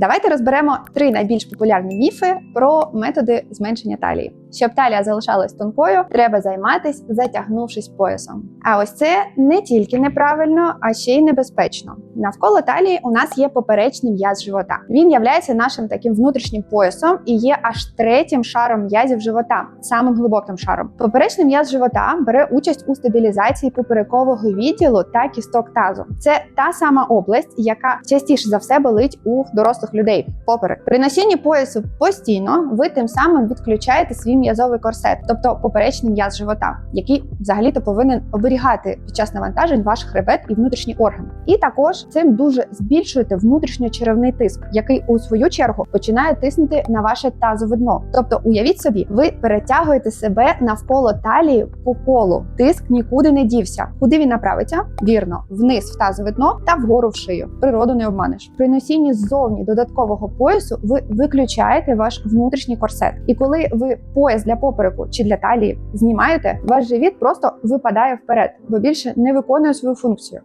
Давайте розберемо три найбільш популярні міфи про методи зменшення талії. Щоб талія залишалась тонкою, треба займатися затягнувшись поясом. А ось це не тільки неправильно, а ще й небезпечно. Навколо талії у нас є поперечний м'яз живота. Він являється нашим таким внутрішнім поясом і є аж третім шаром м'язів живота, самим глибоким шаром. Поперечний м'яз живота бере участь у стабілізації поперекового відділу та кісток тазу. Це та сама область, яка частіше за все болить у дорослих людей. Поперек при носінні поясу постійно ви тим самим відключаєте свій м'язовий корсет, тобто поперечний м'яз живота, який взагалі-то повинен оберігати під час навантажень ваш хребет і внутрішні органи. І також цим дуже збільшуєте внутрішньочеревний тиск, який у свою чергу починає тиснути на ваше тазове дно. Тобто, уявіть собі, ви перетягуєте себе навколо талії по колу. Тиск нікуди не дівся. Куди він направиться? Вірно, вниз в тазове дно та вгору в шию. Природу не обманеш. При носінні ззовні додаткового поясу ви виключаєте ваш внутрішній корсет. І коли ви пояс для попереку чи для талії знімаєте, ваш живіт просто випадає вперед, бо більше не виконує свою функцію.